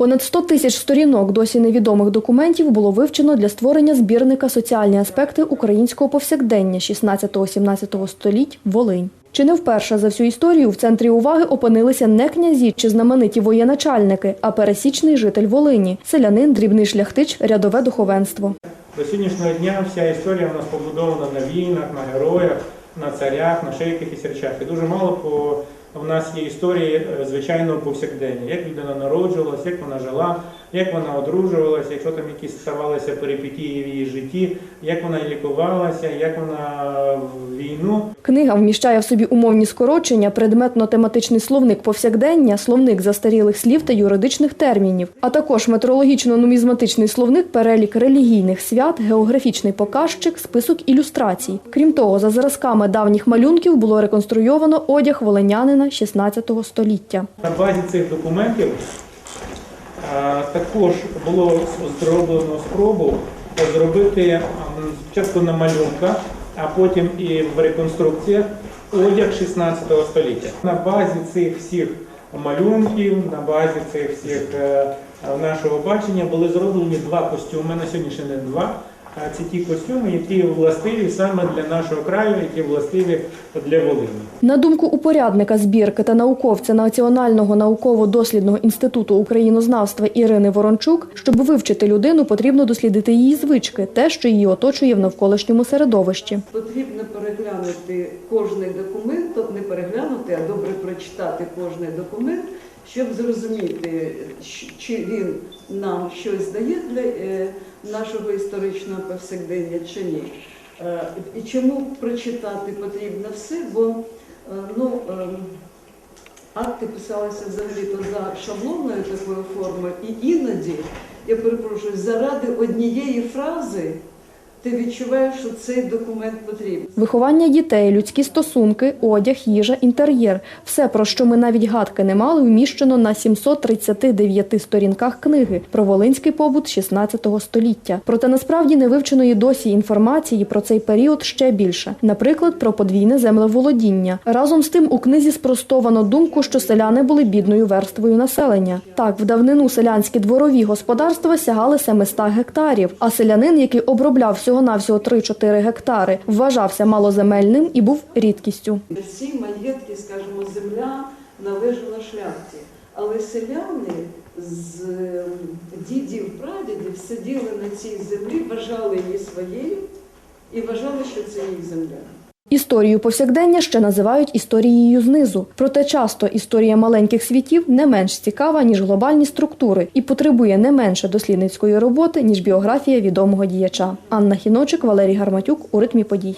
Понад 100 тисяч сторінок досі невідомих документів було вивчено для створення збірника «Соціальні аспекти українського повсякдення 16-17 століть. Волинь». Чи не вперше за всю історію в центрі уваги опинилися не князі чи знамениті воєначальники, а пересічний житель Волині, селянин, дрібний шляхтич, рядове духовенство. До сьогоднішнього дня вся історія у нас побудована на війнах, на героях, на царях, на ще якихось речах. І дуже мало по у нас є історії е, звичайного повсякдення, як людина народжувалась, як вона жила, як вона одружувалася, якщо там якісь ставалися перипетії в її житті, як вона лікувалася, як вона в війну. Книга вміщає в собі умовні скорочення, предметно-тематичний словник повсякдення, словник застарілих слів та юридичних термінів, а також метрологічно-нумізматичний словник, перелік релігійних свят, географічний показчик, список ілюстрацій. Крім того, за зразками давніх малюнків було реконструйовано одяг волинянина 16 століття. На базі цих документів також було зроблено спробу зробити м, спочатку на малюнках, а потім і в реконструкціях одяг 16 століття. На базі цих всіх малюнків, на базі цих всіх е, нашого бачення були зроблені два костюми. На сьогоднішній день два. А Це ті костюми, які властиві саме для нашого краю, які властиві для Волині. На думку упорядника збірки та науковця Національного науково-дослідного інституту українознавства Ірини Ворончук, щоб вивчити людину, потрібно дослідити її звички, те, що її оточує в навколишньому середовищі. Потрібно переглянути кожний документ, тобто не переглянути, а добре прочитати кожний документ, щоб зрозуміти, чи він нам щось дає для е, нашого історичного повсякдення чи ні. Е, І чому прочитати потрібно все, бо е, ну, акти писалися взагалі-то за шаблонною такою формою, і іноді, я перепрошую, заради однієї фрази ти відчуваєш, що цей документ потрібен. Виховання дітей, людські стосунки, одяг, їжа, інтер'єр – все, про що ми навіть гадки не мали, вміщено на 739 сторінках книги про волинський побут 16 століття. Проте насправді не вивченої досі інформації про цей період ще більше. Наприклад, про подвійне землеволодіння. Разом з тим у книзі спростовано думку, що селяни були бідною верствою населення. Так, в давнину селянські дворові господарства сягали 700 гектарів, а селянин, який обробляв всього-навсього 3-4 гектари, вважався малоземельним і був рідкістю. Всі маєтки, скажімо, земля належала шляхті. Але селяни з е, дідів, прадідів сиділи на цій землі, вважали її своєю і вважали, що це їх земля. Історію повсякдення ще називають історією знизу. Проте часто історія маленьких світів не менш цікава, ніж глобальні структури, і потребує не менше дослідницької роботи, ніж біографія відомого діяча. Анна Хіночик, Валерій Гарматюк у ритмі подій.